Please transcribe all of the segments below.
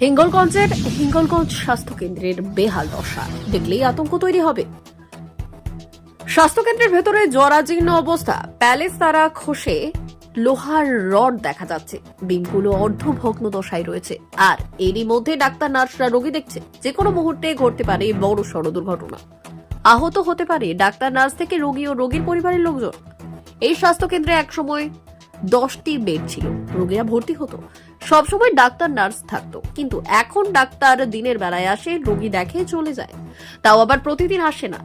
হিঙ্গলগঞ্জের হিঙ্গলগঞ্জ স্বাস্থ্য কেন্দ্রের বেহাল দশা। দেখলেই আতঙ্ক তৈরি হবে। স্বাস্থ্যকেন্দ্রের ভেতরে জরাজীর্ণ অবস্থা। প্যালেস তারা খসে লোহার রড দেখা যাচ্ছে। বিমগুলো অর্ধভগ্ন দশায় রয়েছে। আর এরই মধ্যে ডাক্তার, নার্সরা রোগী দেখছে। যে কোনো মুহূর্তে ঘটতে পারে বড় সড় দুর্ঘটনা। আহত হতে পারে ডাক্তার, নার্স থেকে রোগী ও রোগীর পরিবারের লোকজন। এই স্বাস্থ্যকেন্দ্রে একসময় দশটি বেড ছিল। রোগীরা ভর্তি হতো। সবসময় ডাক্তার নার্স থাকতো। কিন্তু এখন ডাক্তার দিনের বেলায় আসে, রোগী দেখে চলে যায়। তাও আবার প্রতিদিন আসে না।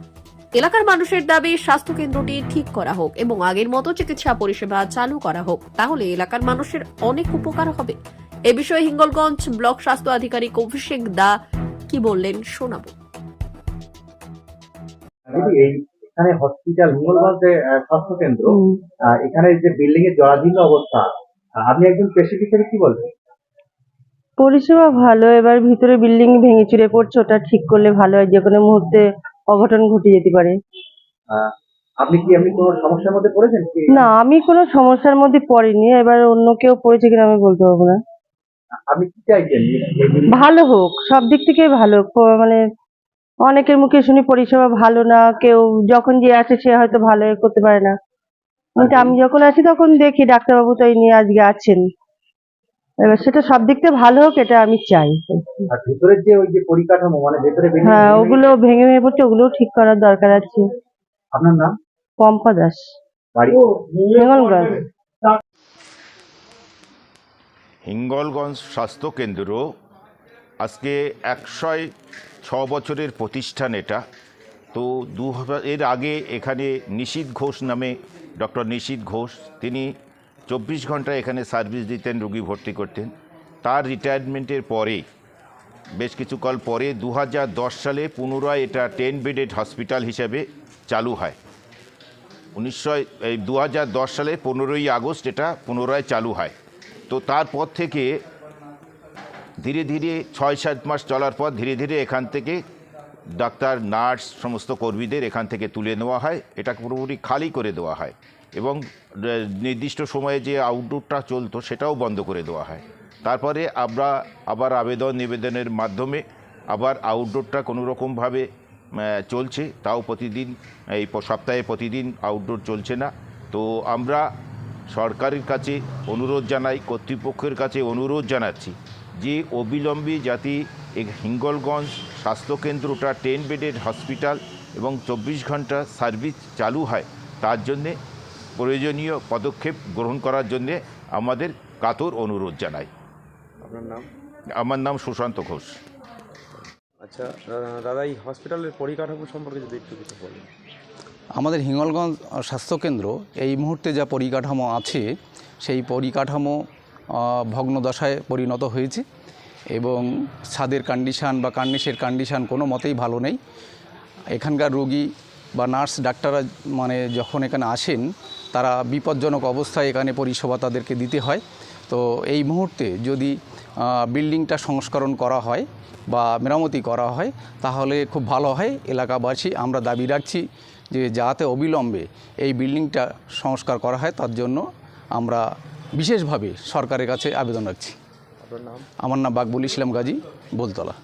এলাকার মানুষের দাবি স্বাস্থ্য কেন্দ্রটি ঠিক করা হোক এবং আগের মতো চিকিৎসা পরিষেবা চালু করা হোক, তাহলে এলাকার মানুষের অনেক উপকার হবে। এ বিষয়ে হিঙ্গলগঞ্জ ব্লক স্বাস্থ্য আধিকারিক অভিষেক দা কি বললেন শোনাবো। এখানে হসপিটাল হিঙ্গলগঞ্জে আহ, স্বাস্থ্য কেন্দ্র এখানে যে বিল্ডিং এর জরাজীর্ণ অবস্থা আপনি একজন পেশেন্ট হিসেবে কি বলবেন? পরিষেবা ভালো এবার ভিতরে বিল্ডিং ভেঙে চুরে পড়ছে ওটা ঠিক করলে ভালো হয় যে কোনো মুহূর্তে অঘটন ঘটে যেতে পারে। আপনি কি এমনি কোনো সমস্যার মধ্যে পড়েছেন না আমি কোনো সমস্যার মধ্যে পড়িনি এবার অন্য কেউ পড়েছে কিনা আমি বলতে পারব না। আপনি কি চাইছেন? ভালো হোক সব দিক থেকে ভালো হোক। মানে অনেকের মুখে শুনি পরিষেবা ভালো না কেউ যখন যে আসে সে হয়তো ভালো করতে পারে না। কিন্তু আমি যখন আসি তখন দেখি ডাক্তারবাবু তো এই নিয়ে আজকে আছেন। এবার সেটা সব দিক থেকে ভালো হোক এটা আমি চাই। আর ভিতরের যে ওই যে পরিকাঠামো মানে ভেতরে হ্যাঁ ওগুলো ভেঙে ভেঙে পড়ছে ওগুলোও ঠিক করার দরকার আছে। আপনার নাম? পম্পা দাস। বাড়ি? হিঙ্গলগঞ্জ স্বাস্থ্য কেন্দ্র আজকে একশয় ছ বছরের প্রতিষ্ঠান এটা। তো দু হাজার- এর আগে এখানে নিশীত ঘোষ নামে ডক্টর নিশীত ঘোষ, তিনি চব্বিশ ঘণ্টা এখানে সার্ভিস দিতেন, রুগী ভর্তি করতেন। তার রিটায়ারমেন্টের পরে, বেশ কিছুকাল পরে দু হাজার দশ সালে পুনরায় এটা টেন বেডেড হসপিটাল হিসেবে চালু হয়। উনিশশো এই দু হাজার দশ সালে পনেরোই আগস্ট এটা পুনরায় চালু হয়। তো তারপর থেকে ধীরে ধীরে ছয় সাত মাস চলার পর ধীরে ধীরে এখান থেকে ডাক্তার, নার্স, সমস্ত কর্মীদের এখান থেকে তুলে নেওয়া হয়। এটা পুরোপুরি খালি করে দেওয়া হয় এবং নির্দিষ্ট সময়ে যে আউটডোরটা চলতো সেটাও বন্ধ করে দেওয়া হয়। তারপরে আমরা আবার আবেদন নিবেদনের মাধ্যমে আবার আউটডোরটা কোনো রকমভাবে চলছে। তাও প্রতিদিন, এই সপ্তাহে প্রতিদিন আউটডোর চলছে না। তো আমরা সরকারের কাছে অনুরোধ জানাই কর্তৃপক্ষের কাছে অনুরোধ জানাচ্ছি যে অবিলম্বে যাতে হিঙ্গলগঞ্জ স্বাস্থ্যকেন্দ্রটা টেন বেডেড হসপিটাল এবং চব্বিশ ঘণ্টা সার্ভিস চালু হয় তার জন্যে প্রয়োজনীয় পদক্ষেপ গ্রহণ করার জন্যে আমাদের কাতর অনুরোধ জানাই। আপনার নাম? আমার নাম সুশান্ত ঘোষ। আচ্ছা দাদা- দাদা এই হসপিটালের পরিকাঠামো সম্পর্কে যদি একটু কিছু বলেন। আমাদের হিঙ্গলগঞ্জ স্বাস্থ্যকেন্দ্র এই মুহূর্তে যা পরিকাঠামো আছে, সেই পরিকাঠামো ভগ্নদশায় পরিণত হয়েছে এবং ছাদের কন্ডিশান বা কার্নিশের কন্ডিশান কোনো মতেই ভালো নেই। এখানকার রোগী বা নার্স ডাক্তাররা মানে যখন এখানে আসেন তারা বিপজ্জনক অবস্থায় এখানে পরিষেবা তাদেরকে দিতে হয়। তো এই মুহূর্তে যদি বিল্ডিংটা সংস্করণ করা হয় বা মেরামতি করা হয় তাহলে খুব ভালো হয়। এলাকাবাসী আমরা দাবি রাখছি যে যাতে অবিলম্বে এই বিল্ডিংটা সংস্কার করা হয় তার জন্য আমরা বিশেষভাবে সরকারের কাছে আবেদন রাখছি। আমার নাম বাকবুল ইসলাম গাজী বলতলা।